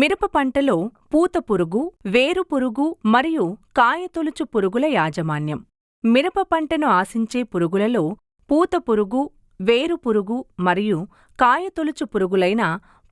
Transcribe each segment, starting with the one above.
మిరప పంటలో పూత పురుగు, వేరు పురుగు మరియు కాయతొలుచు పురుగుల యాజమాన్యం మిరప పంటను ఆశించే పురుగులలో పూత పురుగు, వేరు పురుగు మరియు కాయతొలుచు పురుగులైన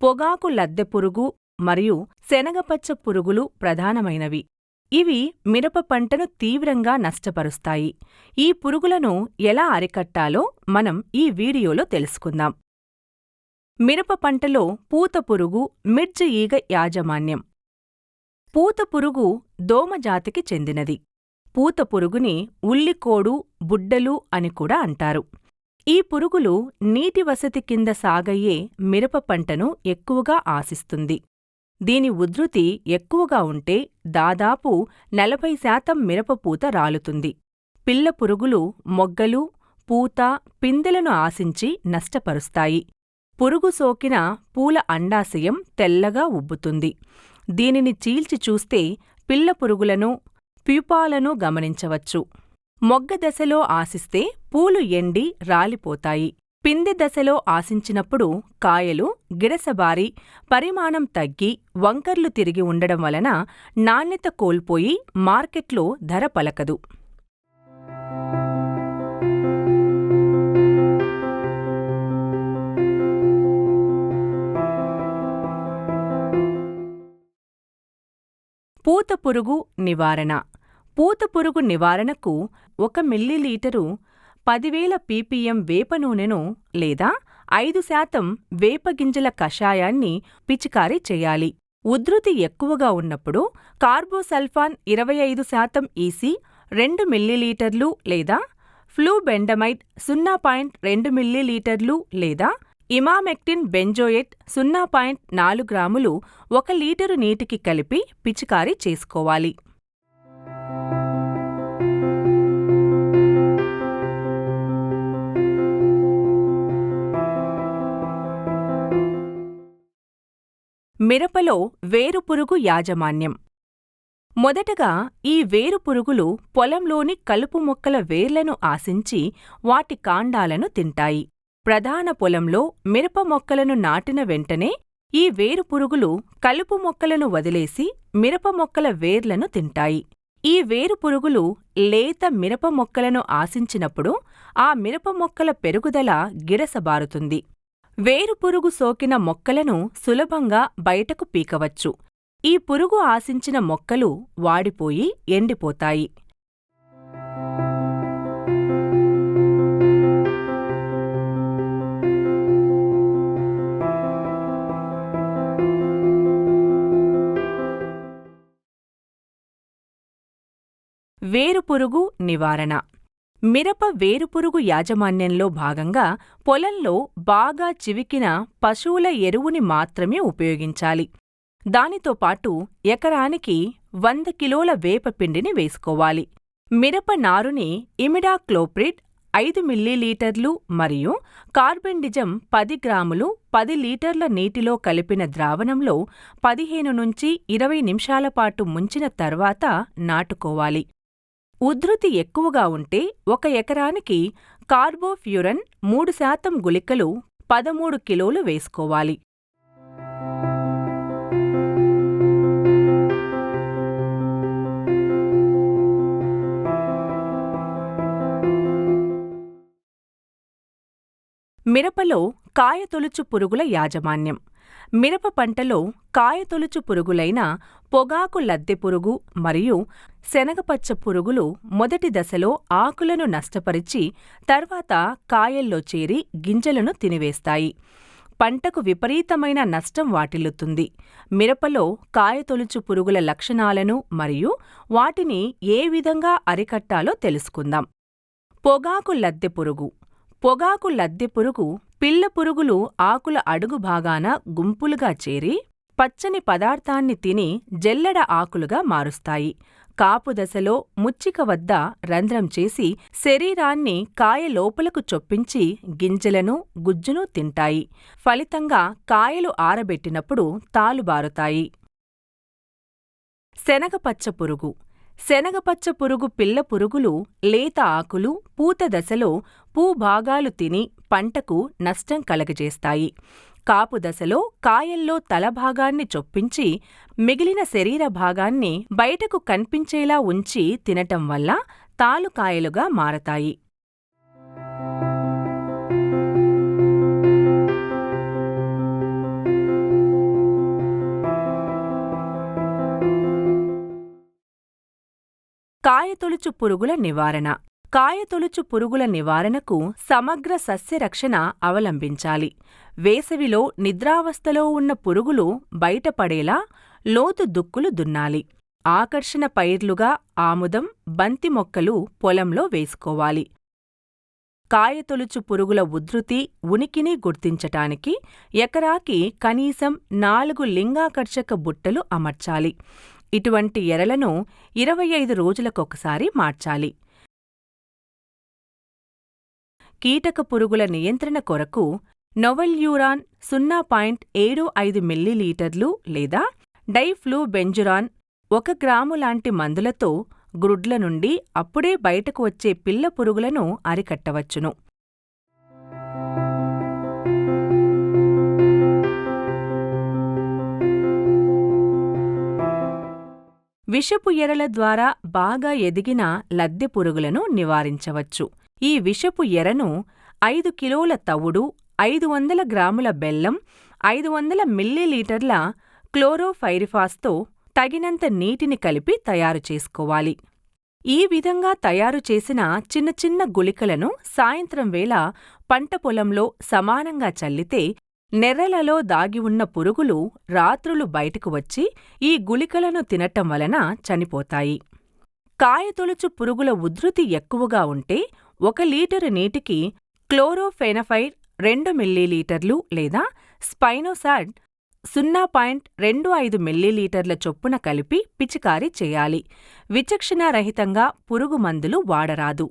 పొగాకు లద్దె పురుగు మరియు శనగపచ్చ పురుగులు ప్రధానమైనవి. ఇవి మిరప పంటను తీవ్రంగా నష్టపరుస్తాయి. ఈ పురుగులను ఎలా అరికట్టాలో మనం ఈ వీడియోలో తెలుసుకుందాం. మిరప పంటలో పూత పురుగు, మిర్చి ఈగ యాజమాన్యం పూత పురుగు చెందినది. పూత పురుగుని ఉల్లికోడు, బుడ్డలు అని కూడా అంటారు. ఈ పురుగులు నీటి వసతి కింద సాగయ్యే మిరప పంటను ఎక్కువగా ఆశిస్తుంది. దీని ఉధృతి ఎక్కువగా ఉంటే దాదాపు నలభై శాతం మిరపపూత రాలుతుంది. పిల్ల పురుగులు మొగ్గలు, పూత, పిందెలను ఆశించి నష్టపరుస్తాయి. పురుగు సోకిన పూల అండాశయం తెల్లగా ఉబ్బుతుంది. దీనిని చీల్చి చూస్తే పిల్ల పురుగులను, ప్యూపాలను గమనించవచ్చు. మొగ్గ దశలో ఆశిస్తే పూలు ఎండి రాలిపోతాయి. పిందె దశలో ఆశించినప్పుడు కాయలు గిడసబారి, పరిమాణం తగ్గి, వంకర్లు తిరిగి ఉండడం వలన నాణ్యత కోల్పోయి మార్కెట్లో ధర పలకదు. పూత పురుగు నివారణ పూత పురుగు నివారణకు ఒక మిల్లీలీటరు పదివేల పీపీఎం వేప నూనెను లేదా ఐదు శాతం వేపగింజల కషాయాన్ని పిచికారీ చేయాలి. ఉధృతి ఎక్కువగా ఉన్నప్పుడు కార్బోసల్ఫాన్ ఇరవై ఐదు శాతం ఈసీ రెండు మిల్లీలీటర్లు లేదా ఫ్లూబెండమైడ్ సున్నా పాయింట్ రెండు మిల్లీలీటర్లు లేదా ఇమామెక్టిన్ బెంజోయేట్ సున్నా పాయింట్ నాలుగు గ్రాములు ఒక లీటరు నీటికి కలిపి పిచికారీ చేసుకోవాలి. మిరపలో వేరుపురుగు యాజమాన్యం మొదటగా ఈ వేరుపురుగులు పొలంలోని కలుపు మొక్కల వేర్లను ఆశించి వాటి కాండాలను తింటాయి. ప్రధాన పొలంలో మిరప మొక్కలను నాటిన వెంటనే ఈ వేరుపురుగులు కలుపు మొక్కలను వదిలేసి మిరప మొక్కల వేర్లను తింటాయి. ఈ వేరుపురుగులు లేత మిరప మొక్కలను ఆశించినప్పుడు ఆ మిరప మొక్కల పెరుగుదల గిడసబారుతుంది. వేరుపురుగు సోకిన మొక్కలను సులభంగా బయటకు పీకవచ్చు. ఈ పురుగు ఆశించిన మొక్కలు వాడిపోయి ఎండిపోతాయి. వేరుపురుగు నివారణ మిరప వేరుపురుగు యాజమాన్యంలో భాగంగా పొలంలో బాగా చివికిన పశువుల ఎరువుని మాత్రమే ఉపయోగించాలి. దానితో పాటు ఎకరానికి వంద కిలోల వేపపిండిని వేసుకోవాలి. మిరప నారుని ఇమిడాక్లోప్రిడ్ ఐదు మిల్లీలీటర్లు మరియు కార్బెండిజం పది గ్రాములు పది లీటర్ల నీటిలో కలిపిన ద్రావణంలో పదిహేను నుంచి ఇరవై నిమిషాల పాటు ముంచిన తర్వాత నాటుకోవాలి. ఉధృతి ఎక్కువగా ఉంటే ఒక ఎకరానికి కార్బోఫ్యూరన్ మూడు శాతం గుళికలు పదమూడు కిలోలు వేసుకోవాలి. మిరపలో కాయతొలుచు పురుగుల యాజమాన్యం మిరప పంటలో కాయతొలుచు పురుగులైన పొగాకు లద్దె పురుగు మరియు శనగపచ్చ పురుగులు మొదటి దశలో ఆకులను నష్టపరిచి తర్వాత కాయల్లో చేరి గింజలను తినివేస్తాయి. పంటకు విపరీతమైన నష్టం వాటిల్లుతుంది. మిరపలో కాయతొలుచు పురుగుల లక్షణాలను మరియు వాటిని ఏ విధంగా అరికట్టాలో తెలుసుకుందాం. పొగాకు లద్దె పురుగు పొగాకు లద్దె పురుగు పిల్ల పురుగులు ఆకుల అడుగు భాగాన గుంపులుగా చేరి పచ్చని పదార్థాన్ని తిని జల్లెడ ఆకులుగా మారుస్తాయి. కాపు దశలో ముచ్చిక వద్ద రంధ్రం చేసి శరీరాన్ని కాయ లోపలకు చొప్పించి గింజలను, గుజ్జును తింటాయి. ఫలితంగా కాయలు ఆరబెట్టినప్పుడు తాలుబారుతాయి. శనగపచ్చ పురుగు శనగపచ్చ పురుగు పిల్ల పురుగులు లేత ఆకులు, పూత దశలో పూభాగాలు తిని పంటకు నష్టం కలగజేస్తాయి. కాపు దశలో కాయల్లో తల భాగాన్ని చొప్పించి మిగిలిన శరీర భాగాన్ని బయటకు కన్పించేలా ఉంచి తినటం వల్ల తాలుకాయలుగా మారతాయి కాయతొలుచు పురుగుల నివారణ కాయతొలుచు పురుగుల నివారణకు సమగ్ర సస్యరక్షణ అవలంబించాలి. వేసవిలో నిద్రావస్థలో ఉన్న పురుగులు బయటపడేలా లోతు దుక్కులు దున్నాలి. ఆకర్షణ పైర్లుగా ఆముదం బంతి మొక్కలు పొలంలో వేసుకోవాలి. కాయతొలుచు పురుగుల ఉధృతి ఉనికిని గుర్తించటానికి ఎకరాకి కనీసం నాలుగు లింగాకర్షక బుట్టలు అమర్చాలి. ఇటువంటి ఎరలను ఇరవై ఐదు రోజులకొకసారి మార్చాలి. కీటక పురుగుల నియంత్రణ కొరకు నొవెల్యూరాన్ సున్నా పాయింట్ ఏడు ఐదు మిల్లీలీటర్లు లేదా డైఫ్లూ బెంజురాన్ ఒక గ్రాము లాంటి మందులతో గ్రుడ్ల నుండి అప్పుడే బయటకు వచ్చే పిల్ల పురుగులను అరికట్టవచ్చును. విషపు ఎరల ద్వారా బాగా ఎదిగిన లద్దె పురుగులను నివారించవచ్చు. ఈ విషపు ఎరను ఐదు కిలోల తవుడు ఐదు వందల గ్రాముల బెల్లం ఐదు వందల మిల్లీలీటర్ల క్లోరోఫైరిఫాస్తో తగినంత నీటిని కలిపి తయారు చేసుకోవాలి. ఈ విధంగా తయారు చేసిన చిన్న చిన్న గుళికలను సాయంత్రం వేళ పంట పొలంలో సమానంగా చల్లితే నెర్రలలో దాగి ఉన్న పురుగులు రాత్రులు బయటకు వచ్చి ఈ గుళికలను తినటం వలన చనిపోతాయి. కాయతొలుచు పురుగుల ఉధృతి ఎక్కువగా ఉంటే ఒక లీటరు నీటికి క్లోరోఫెనఫైర్ రెండు మిల్లీలీటర్లు లేదా స్పైనోసాడ్ సున్నా పాయింట్ రెండు ఐదు మిల్లీలీటర్ల చొప్పున కలిపి పిచికారీ చేయాలి. విచక్షణారహితంగా పురుగు మందులు వాడరాదు.